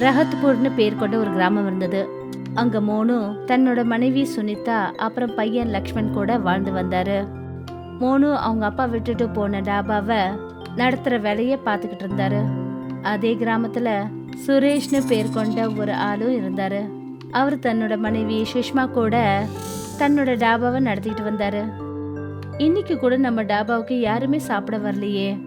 ரஹத்பூர்னு பேர் கொண்ட ஒரு கிராமம் இருந்தது. அங்க மோனு தன்னோட மனைவி சுனிதா அப்புறம் பையன் லக்ஷ்மண் கூட வாழ்ந்து வந்தாரு. மோனு அவங்க அப்பா விட்டுட்டு போன டாபாவை நடத்துற வேலையை பார்த்துக்கிட்டு இருந்தாரு. அதே கிராமத்துல சுரேஷ்னு பேர் கொண்ட ஒரு ஆளும் இருந்தாரு. அவர் தன்னோட மனைவி சுஷ்மா கூட தன்னோட டாபாவை நடத்திக்கிட்டு வந்தாரு. இன்னைக்கு கூட நம்ம டாபாவுக்கு யாருமே சாப்பிட வரலையே.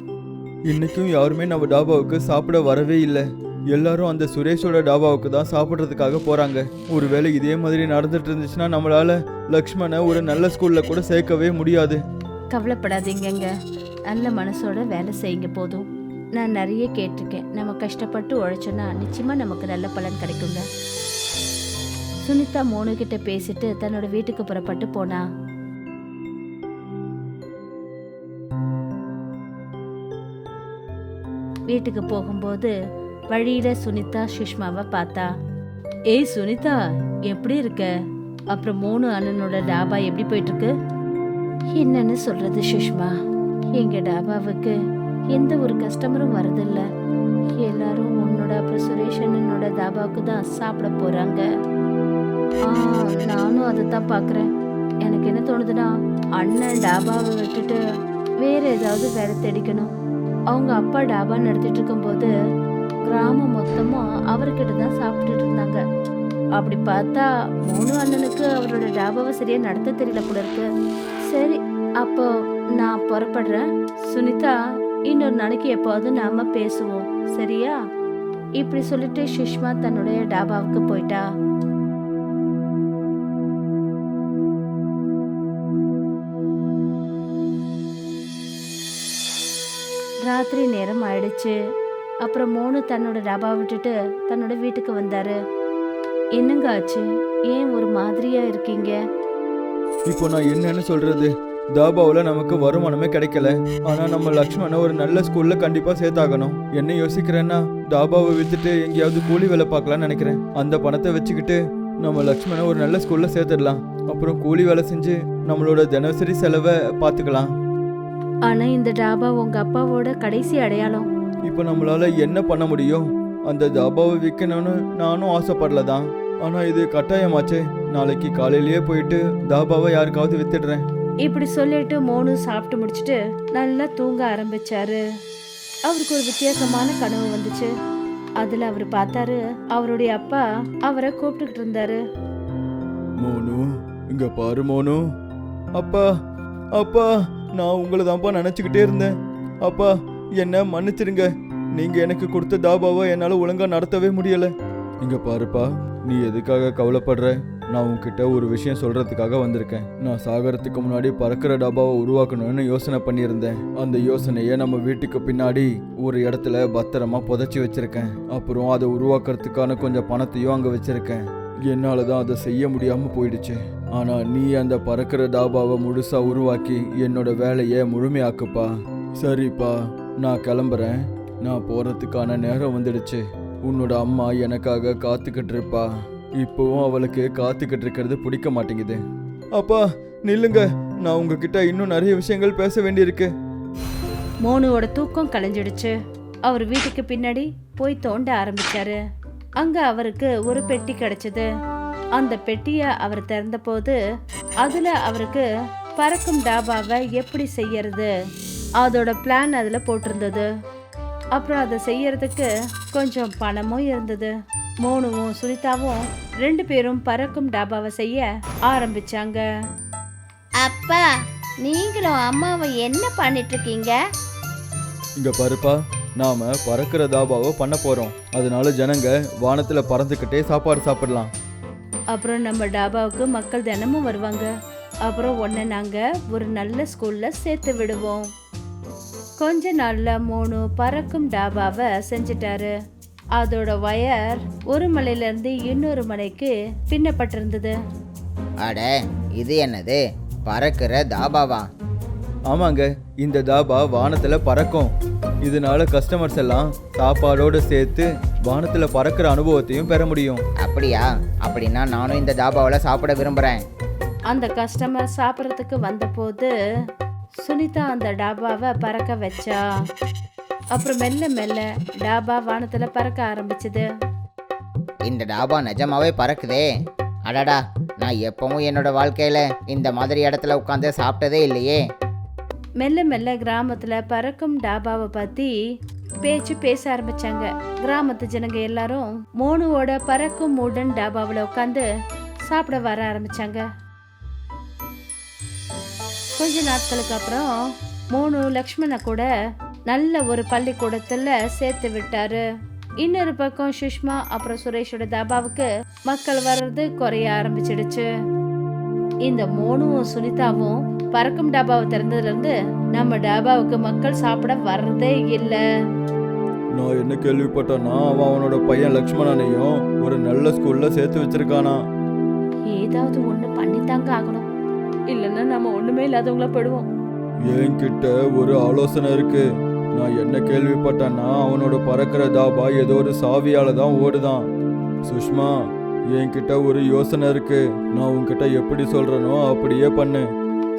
இன்னைக்கும் யாருமே நம்ம டாபாவுக்கு சாப்பிட வரவே இல்லை. எல்லாரும் அந்த சுரேஷோட டாபாவுக்கு தான் சாப்பிட்றதுக்காக போகிறாங்க ஒருவேளை இதே மாதிரி நடந்துட்டு இருந்துச்சுன்னா நம்மளால லக்ஷ்மணை ஒரு நல்ல ஸ்கூல்ல கூட சேர்க்கவே முடியாது. கவலைப்படாதீங்கங்க. நல்ல மனசோட வேலை செய்யுங்க போதும். நான் நிறைய கேட்டிருக்கேன். நம்ம கஷ்டப்பட்டு உழைச்சோன்னா நிச்சயமா நமக்கு நல்ல பலன் கிடைக்குங்க. சுனிதா மோனு கிட்ட பேசிட்டு தன்னோட வீட்டுக்கு புறப்பட்டு போனா. வீட்டுக்கு போகும்போது வழியில சுனிதா சுஷ்மாவை பார்த்தா ஏய் சுனிதா எப்படி இருக்க? அப்புறம் மூணு அண்ணனோட டாபா எப்படி போயிட்டு இருக்கு என்னன்னு சொல்றது சுஷ்மா எங்க டாபாவுக்கு எந்த ஒரு கஸ்டமரும் வரதில்ல. எல்லாரும் உன்னோட அப்புறம் சுரேஷ் அண்ணனோட தாபாவுக்கு தான் சாப்பிட போறாங்க. ஆ, நானும் அதை தான் பார்க்குறேன் எனக்கு என்ன தோணுதுன்னா அண்ணன் டாபாவை விட்டுட்டு வேற ஏதாவது வேலை தேடிக்கணும். அவங்க அப்பா டாபா நடத்திட்டு இருக்கும்போது கிராமம் மொத்தமும் அவர்கிட்ட தான் சாப்பிட்டுட்டு இருந்தாங்க. அப்படி பார்த்தா மூணு அண்ணனுக்கு அவரோட டாபாவை சரியா நடத்த தெரியல போல இருக்கு. சரி அப்போ நான் புறப்படுறேன். சுனிதா இன்னொரு நாளைக்கு எப்போது நாம பேசுவோம் சரியா? இப்படி சொல்லிட்டு சுஷ்மா தன்னுடைய டாபாவுக்கு போயிட்டா. ராத்திரி நேரம் ஆயிடுச்சு. அப்புறம் மோனு தன்னோட டாபா விட்டுட்டு தன்னோட வீட்டுக்கு வந்தாரு. என்னங்க ஆச்சு? ஏன் ஒரு மாதிரியா இருக்கீங்க? இப்போ நான் என்னன்னு சொல்றது? தாபாவில் நமக்கு வருமானமே கிடைக்கல. ஆனா நம்ம லக்ஷ்மணை ஒரு நல்ல ஸ்கூல்ல கண்டிப்பா சேர்த்தாகணும். என்ன யோசிக்கிறேன்னா தாபாவை வித்துட்டு எங்கேயாவது கூலி வேலை பார்க்கலாம்னு நினைக்கிறேன். அந்த பணத்தை வச்சுக்கிட்டு நம்ம லக்ஷ்மணை ஒரு நல்ல ஸ்கூல்ல சேர்த்துடலாம். அப்புறம் கூலி வேலை செஞ்சு நம்மளோட தினசரி செலவை பார்த்துக்கலாம். ஆனா இந்த டாபா உங்க அப்பாவோட கடைசி அடையாளம். இப்போ நம்மளால என்ன பண்ண முடியும்? அந்த தாபாவை விற்கணும்னு நானும் ஆசைப்படல தான் ஆனா இது கட்டாயமாச்சே. நாளைக்கு காலையிலேயே போயிட்டு தாபாவை யாருக்காவது வித்துடுறேன். இப்படி சொல்லிட்டு மோனு சாப்பிட்டு முடிச்சிட்டு நல்லா தூங்க ஆரம்பிச்சாரு. அவருக்கு ஒரு வித்தியாசமான கனவு வந்துச்சு. அதுல அவர் பார்த்தாரு அவருடைய அப்பா அவரை கூப்பிட்டுக்கிட்டு இருந்தாரு. மோனு இங்க பாரு மோனு. அப்பா அப்பா நான் உங்களை தான்ப்பா நினச்சிக்கிட்டே இருந்தேன். அப்பா என்ன மன்னிச்சிடுங்க. நீங்க எனக்கு கொடுத்த தாபாவை என்னால ஒழுங்கா நடத்தவே முடியல. இங்க பாருப்பா நீ எதுக்காக கவலைப்படுற? நான் உன்கிட்ட ஒரு விஷயம் சொல்றதுக்காக வந்திருக்கேன். நான் சாகரத்துக்கு முன்னாடி பறக்கிற டாபாவை உருவாக்கணும்னு யோசனை பண்ணியிருந்தேன். அந்த யோசனையை நம்ம வீட்டுக்கு பின்னாடி ஒரு இடத்துல பத்திரமா புதைச்சி வச்சிருக்கேன். அப்புறம் அதை உருவாக்குறதுக்கான கொஞ்சம் பணத்தையும் அங்க வச்சிருக்கேன். என்னால தான் அதை செய்ய முடியாம போயிடுச்சு. ஆனா நீ அந்த பறக்கிற டாபாவை முழுசா உருவாக்கி என்னோட வேலையை முழுமையாக்குப்பா. சரிப்பா. நான் கிளம்புறேன். நான் போகிறதுக்கான நேரம் வந்துடுச்சு. உன்னோட அம்மா எனக்காக காத்துக்கிட்டு இருப்பா. இப்போவும் அவளுக்கு காத்துக்கிட்டு இருக்கிறது பிடிக்க மாட்டேங்குது. அப்பா நில்லுங்க. நான் உங்ககிட்ட இன்னும் நிறைய விஷயங்கள் பேச வேண்டியிருக்கு. மோனுவோட தூக்கம் கலைஞ்சிடுச்சு. அவர் வீட்டுக்கு பின்னாடி போய் தோண்ட ஆரம்பிச்சாரு. அங்க அவருக்கு ஒரு பெட்டி கிடைச்சது. அந்த பெட்டிய அவர் திறந்தபோது அதுல அவருக்கு பறக்கும் டாபாவை எப்படி செய்யறது? அதோட பிளான் அதுல போட்டிருந்தது. அப்புறம் அதை செய்யறதுக்கு கொஞ்சம் பணமும் இருந்தது. மோனுவும் சுனிதாவும் ரெண்டு பேரும் பறக்கும் டாபாவை செய்ய ஆரம்பிச்சாங்க. அப்பா நீங்களும் அம்மாவும் என்ன பண்ணிட்டு இருக்கீங்க இங்க பாருப்பா நாம பறக்கிற தாபாவை பண்ண போறோம். அதனால ஜனங்க வானத்துல பறந்துக்கிட்டே சாப்பாடு சாப்பிடலாம். அப்புறம் நம்ம டாபாவுக்கு மக்கள் தினமும் வருவாங்க. அப்புறம் உன்னை நாங்க ஒரு நல்ல ஸ்கூல்ல சேர்த்து விடுவோம். கொஞ்ச நாள்ல மூணு பறக்கும் டாபாவை செஞ்சிட்டாரு. அதோட வயர் ஒரு மலையில இருந்து இன்னொரு மலைக்கு பின்னப்பட்டிருந்தது. அட இது என்னது? பறக்கிற தாபாவா ஆமாங்க இந்த தாபா வானத்துல பறக்கும். இதனால கஸ்டமர்ஸ் எல்லாம் சாப்பாடோட சேர்த்து வானத்துல பறக்கிற அனுபவத்தையும் பெற முடியும். அப்படியா? அப்படின்னா நானும் இந்த தாபாவில் சாப்பிட விரும்புகிறேன் அந்த கஸ்டமர் சாப்பிட்றதுக்கு வந்தபோது சுனிதா அந்த டாபாவை பறக்க வச்சா? அப்புறம் மெல்ல மெல்ல டாபா வானத்துல பறக்க ஆரம்பிச்சது. இந்த டாபா நிஜமாவே பறக்குதே. அடடா நான் எப்பவும் என்னோட வாழ்க்கையில இந்த மாதிரி இடத்துல உட்காந்து சாப்பிட்டதே இல்லையே. மெல்ல மெல்ல கிராமத்துல பறக்கும் டாபாவை பத்தி பேச்சு பேச ஆரம்பிச்சாங்க. கிராமத்து ஜனங்க எல்லாரும் மோனுவோட பறக்கும் மூடன் டாபாவில் உட்காந்து சாப்பிட வர ஆரம்பிச்சாங்க. கொஞ்ச நாட்களுக்கு அப்புறம் மோனு லக்ஷ்மண கூட நல்ல ஒரு பள்ளிக்கூடத்துல சேர்த்து விட்டாரு. இன்னொரு பக்கம் சுஷ்மா அப்புறம் சுரேஷோட தாபாவுக்கு மக்கள் வர்றது குறைய ஆரம்பிச்சிடுச்சு. இந்த மோனுவும் சுனிதாவும் பறக்கும் டாபாவை திறந்ததுல இருந்து நம்ம டாபாவுக்கு மக்கள் சாப்பிட வர்றதே இல்ல. நான் என்ன கேள்விப்பட்டேன்னா அவன் அவனோட பையன் லக்ஷ்மணனையும் ஒரு நல்ல ஸ்கூல்ல சேர்த்து வச்சிருக்கானா? ஏதாவது ஒண்ணு பண்ணித்தாங்க ஆகணும். இல்லைன்னா நம்ம ஒண்ணுமே இல்லாதவங்கள படுவோம் என்கிட்ட ஒரு ஆலோசனை இருக்கு. நான் என்ன கேள்விப்பட்டேன்னா அவனோட பறக்கிற தாபா ஏதோ ஒரு சாவியால தான் ஓடுதான். சுஷ்மா என்கிட்ட ஒரு யோசனை இருக்கு. நான் உன்கிட்ட எப்படி சொல்றேனோ அப்படியே பண்ணு.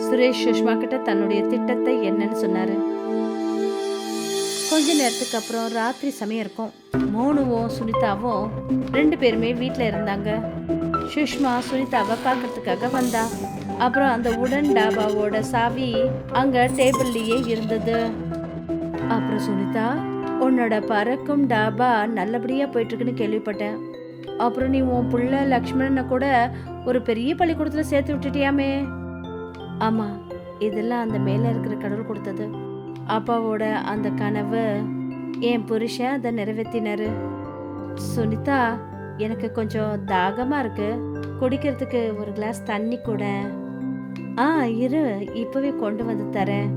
சுரேஷ் சுஷ்மா கிட்ட தன்னுடைய திட்டத்தை என்னன்னு சொன்னாரு. கொஞ்ச நேரத்துக்கு அப்புறம் ராத்திரி சமயம் இருக்கும். மோனுவும் சுனிதாவும் ரெண்டு பேருமே வீட்ல இருந்தாங்க. சுஷ்மா சுனிதாவை பார்க்கறதுக்காக வந்தா. அப்புறம் அந்த உடன் டாபாவோட சாவி அங்க டேபிள்லயே இருந்தது. அப்புறம் சுனிதா உன்னோட பறக்கும் டாபா நல்லபடியா போயிட்டு இருக்குன்னு கேள்விப்பட்டேன். அப்புறம் நீ உன் புள்ள லக்ஷ்மணனை கூட ஒரு பெரிய பள்ளிக்கூடத்துல சேர்த்து விட்டுட்டியாமே. ஆமா இதெல்லாம் அந்த மேல இருக்கிற கடவுள் கொடுத்தது. அப்பாவோட அந்த கனவு என் புருஷன் அதை நிறைவேற்றினாரு சுனிதா எனக்கு கொஞ்சம் தாகமாக இருக்கு. குடிக்கிறதுக்கு ஒரு கிளாஸ் தண்ணி கூட. ஆ இரு. இப்போவே கொண்டு வந்து தரேன்.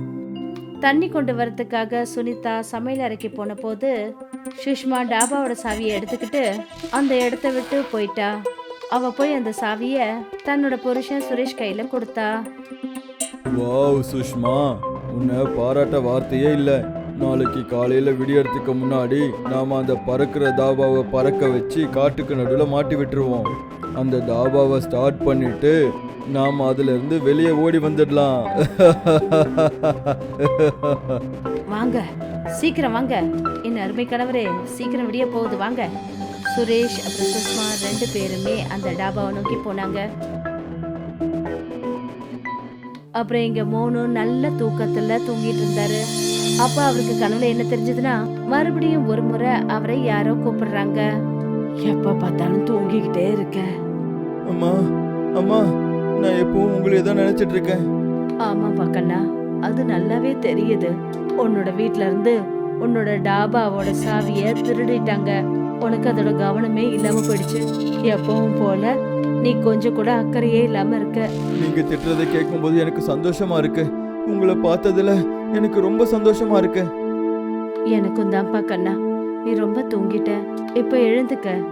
தண்ணி கொண்டு வரதுக்காக சுனிதா சமையல் அறைக்கு போன போது சுஷ்மா டாபாவோட சாவியை எடுத்துக்கிட்டு அந்த இடத்த விட்டு போயிட்டா. அவ போய் அந்த சாவியை தன்னோட புருஷன் சுரேஷ் கையில கொடுத்தா. வாவ் சுஷ்மா உன்னை பாராட்ட வார்த்தையே இல்லை. நாளைக்கு காலையில விடியறதுக்கு முன்னாடி நாம அந்த பறக்கிற தாபாவை பறக்க வச்சு காட்டுக்கு நடுவில் மாட்டி விட்டுருவோம். அந்த தாபாவை ஸ்டார்ட் பண்ணிட்டு நாம் அதுலேருந்து வெளியே ஓடி வந்துடலாம். வாங்க சீக்கிரம் வாங்க. என் அருமை கணவரே சீக்கிரம் விடிய போகுது வாங்க. சுரேஷ் அப்புறம் சுஷ்மா ரெண்டு பேருமே அந்த டாபாவை நோக்கி போனாங்க. அப்புறம் இங்க மோனு நல்ல தூக்கத்துல தூங்கிட்டு இருந்தாரு. அப்ப அவருக்கு கனவுல என்ன தெரிஞ்சதுன்னா மறுபடியும் ஒரு முறை அவரை யாரோ கூப்பிடுறாங்க. எப்ப பார்த்தாலும் தூங்கிக்கிட்டே இருக்க அம்மா அம்மா நான் எப்பவும் உங்களையே தான் நினைச்சிட்டு இருக்கேன். ஆமா பக்கண்ணா அது நல்லாவே தெரியுது. உன்னோட வீட்ல இருந்து உன்னோட டாபாவோட சாவிய திருடிட்டாங்க. உனக்கு அதோட கவனமே இல்லாம போயிடுச்சு. எப்பவும் போல நீ கொஞ்சம் கூட அக்கறையே இல்லாம இருக்க. நீங்க திட்டுறதை கேட்கும்போது எனக்கு சந்தோஷமா இருக்கு. உங்களை பார்த்ததுல எனக்கு ரொம்ப சந்தோஷமா இருக்கு. எனக்கும் தான்ப்பா கண்ணா. நீ ரொம்ப தூங்கிட்ட. இப்ப எழுந்துக்க.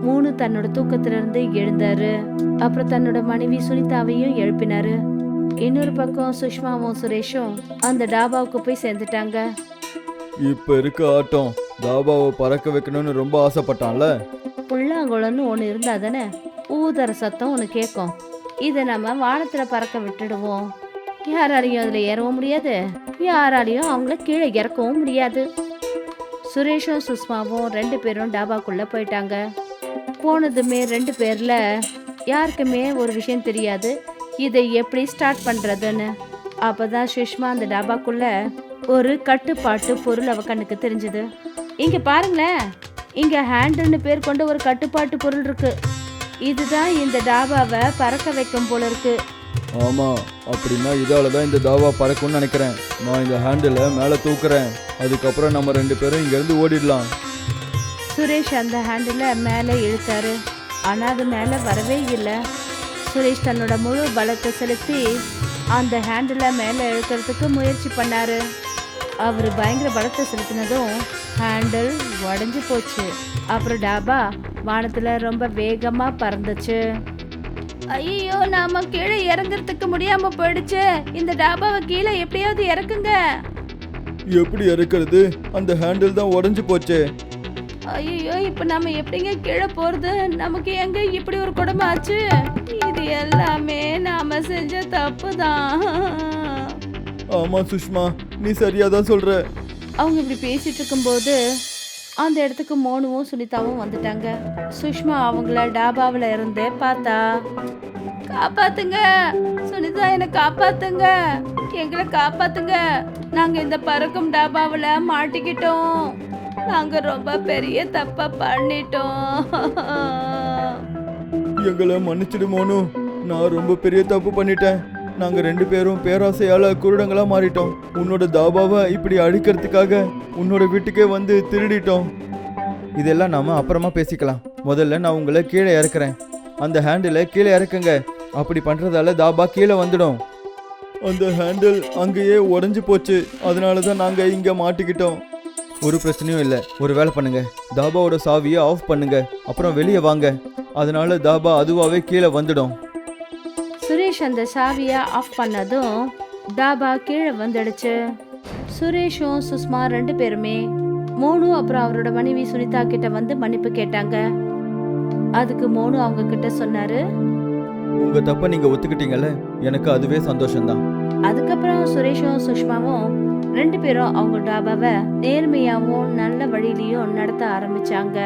மூணு தன்னோட தூக்கத்துல இருந்து எழுந்தாரு. அப்புறம் தன்னோட மனைவி சுனிதாவையும் எழுப்பினாரு. இன்னொரு பக்கம் சுஷ்மாவும் சுரேஷும் அந்த டாபாவுக்கு போய் சேர்ந்துட்டாங்க. இப்ப இருக்க ஆட்டம் தாபாவை பறக்க வைக்கணும்னு ரொம்ப ஆசைப்பட்டான்ல? புல்லாங்குழல்னு ஒன்று இருந்தா தானே? ஊதர சத்தம் ஒன்று கேட்கும் இதை நம்ம வானத்துல பறக்க விட்டுடுவோம். யாராலையும் அதில் ஏறவும் முடியாது. யாராலையும் அவங்கள கீழே இறக்கவும் முடியாது. சுரேஷும் சுஷ்மாவும் ரெண்டு பேரும் டாபாக்குள்ளே போயிட்டாங்க. போனதுமே ரெண்டு பேரில் யாருக்குமே ஒரு விஷயம் தெரியாது. இதை எப்படி ஸ்டார்ட் பண்ணுறதுன்னு அப்போ தான் சுஷ்மா அந்த டாபாக்குள்ளே ஒரு கட்டுப்பாட்டு பொருள் அவ கண்ணுக்கு தெரிஞ்சுது. இங்கே பாருங்களேன். இங்கே ஹேண்டுன்னு பேர் கொண்ட ஒரு கட்டுப்பாட்டு பொருள் இருக்குது இதுதான் இந்த டாபாவை பறக்க வைக்கும் போல இருக்குது ஆமாம் அப்படின்னா இதால் தான் இந்த தாவா பறக்கும்னு நினைக்கிறேன். நான் இந்த ஹேண்டிலை மேலே தூக்குறேன். அதுக்கப்புறம் நம்ம ரெண்டு பேரும் இங்கேருந்து ஓடிடலாம். சுரேஷ் அந்த ஹேண்டில் மேலே இழுத்தாரு. ஆனால் அது மேலே வரவே இல்லை. சுரேஷ் தன்னோட முழு பலத்தை செலுத்தி அந்த ஹேண்டில் மேலே இழுக்கிறதுக்கு முயற்சி பண்ணார். அவர் பயங்கர பலத்தை செலுத்தினதும் ஹேண்டில் உடஞ்சி போச்சு. அப்புறம் டாபா வானத்தில் ரொம்ப வேகமாக பறந்துச்சு. ஐயோ நாம கீழே இறங்குறதுக்கு முடியாம போயிடுச்சு. இந்த டாபாவை கீழே எப்படியாவது இறக்குங்க. எப்படி இறக்குறது? அந்த ஹேண்டில் தான் உடஞ்சி போச்சே. ஐயோ இப்ப நாம எப்படிங்க கீழே போறது? நமக்கு எங்க இப்படி ஒரு குடும்பம் ஆச்சு? இது எல்லாமே நாம செஞ்ச தப்பு தான். ஆமா சுஷ்மா நீ சரியா தான் சொல்ற. அவங்க இப்படி பேசிட்டு இருக்கும்போது அந்த இடத்துக்கு மோனுவும் சுனிதாவும் வந்துட்டாங்க. சுஷ்மா அவங்கள டாபாவில் இருந்தே பார்த்தா காப்பாத்துங்க சுனிதா என்னை காப்பாத்துங்க எங்களை காப்பாத்துங்க. நாங்க இந்த பறக்கும் டாபாவில் மாட்டிக்கிட்டோம். நாங்க ரொம்ப பெரிய தப்பா பண்ணிட்டோம். எங்களை மன்னிச்சிடு மோனு. நான் ரொம்ப பெரிய தப்பு பண்ணிட்டேன். நாங்க ரெண்டு பேரும் பேராசையால குருடங்களா மாறிட்டோம். உன்னோட தாபாவை இப்படி அழிக்கிறதுக்காக உன்னோட வீட்டுக்கே வந்து திருடிட்டோம். இதெல்லாம் நாம அப்புறமா பேசிக்கலாம். முதல்ல நான் உங்களை கீழே இறக்குறேன். அந்த ஹேண்டிலை கீழே இறக்குங்க. அப்படி பண்றதால தாபா கீழே வந்துடும். அந்த ஹேண்டில் அங்கேயே உடஞ்சி போச்சு. அதனால தான் நாங்க இங்க மாட்டிக்கிட்டோம். ஒரு பிரச்சனையும் இல்லை. ஒரு வேலை பண்ணுங்க. தாபாவோட சாவியை ஆஃப் பண்ணுங்க. அப்புறம் வெளியே வாங்க. அதனால தாபா அதுவாகவே கீழே வந்துடும். சுரேஷ் அந்த சாவியை ஆஃப் பண்ணதும் டாபா கீழே வந்துடுச்சு. சுரேஷும் சுஷ்மா ரெண்டு பேருமே மோனு அப்புறம் அவரோட மனைவி சுனிதா கிட்ட வந்து மன்னிப்பு கேட்டாங்க. அதுக்கு மோனு அவங்க கிட்ட சொன்னாரு. உங்க தப்ப நீங்க ஒத்துக்கிட்டீங்கல்ல? எனக்கு அதுவே சந்தோஷம்தான். அதுக்கப்புறம் சுரேஷும் சுஷ்மாவும் ரெண்டு பேரும் அவங்க டாபாவை நேர்மையாவும் நல்ல வழியிலையும் நடத்த ஆரம்பிச்சாங்க.